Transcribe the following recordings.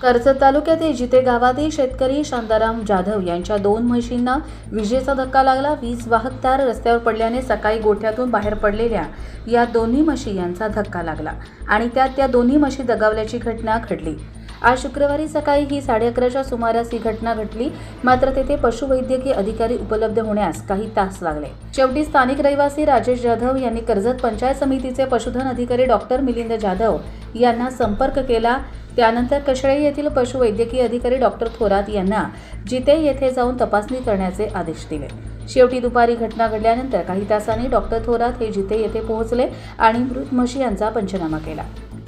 कर्जत तालुक्यातील जिते गावातील शेतकरी शांताराम जाधव यांच्या दोन म्हशींना विजेचा धक्का लागला. वीज वाहक तार रस्त्यावर पडल्याने सकाळी गोठ्यातून बाहेर पडलेल्या या दोन्ही म्हशी यांचा धक्का लागला आणि त्यात त्या दोन्ही म्हशी दगावल्याची घटना घडली. आज शुक्रवारी सकाळी ही साडे अकराच्या सुमारास ही घटना घडली. मात्र तेथे पशुवैद्यकीय अधिकारी उपलब्ध होण्यास काही तास लागले. शेवटी स्थानिक रहिवासी राजेश जाधव यांनी कर्जत पंचायत समितीचे पशुधन अधिकारी डॉक्टर मिलिंद जाधव यांना संपर्क केला. त्यानंतर कशळे येथील पशुवैद्यकीय अधिकारी डॉक्टर थोरात यांना जिते येथे जाऊन तपासणी करण्याचे आदेश दिले. शेवटी दुपारी घटना घडल्यानंतर काही तासांनी डॉक्टर थोरात हे जिते येथे पोहोचले आणि मृत म्हशी यांचा पंचनामा केला.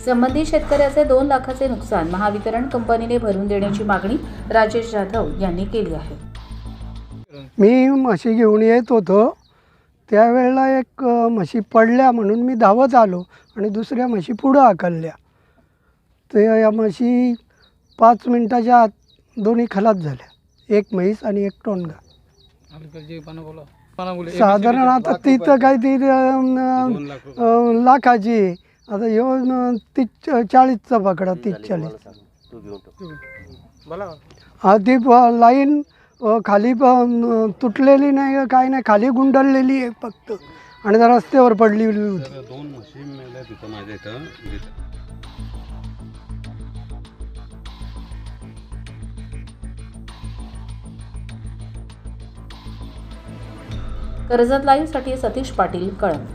संबंधित शेतकऱ्याचे दोन लाखाचे नुकसान महावितरण कंपनीने भरून देण्याची मागणी राजेश जाधव यांनी केली आहे. मी म्हशी घेऊन येत होतो. त्यावेळेला एक म्हशी पडल्या म्हणून मी धावत आलो आणि दुसऱ्या म्हशी पुढं हाकलल्या. ते या म्हशी पाच मिनटाच्या आत दोन्ही खलास झाल्या. एक म्हैस आणि एक टोनगा बोला साधारण आता तिथं काहीतरी अ, अ, लाखाची आहे. आता ह्यो तीस चाळीसचा पकडा तीस चाळीस. बोला हा ती लाईन खाली प- तुटलेली नाही काय नाही खाली गुंडळलेली आहे फक्त. आणि त्या रस्त्यावर पडलेली होती. तर दोन म्हशी मेल्या तिथं माझ्या इथं जिथं. कर्जत लाईव्हसाठी सतीश पाटील कळंब.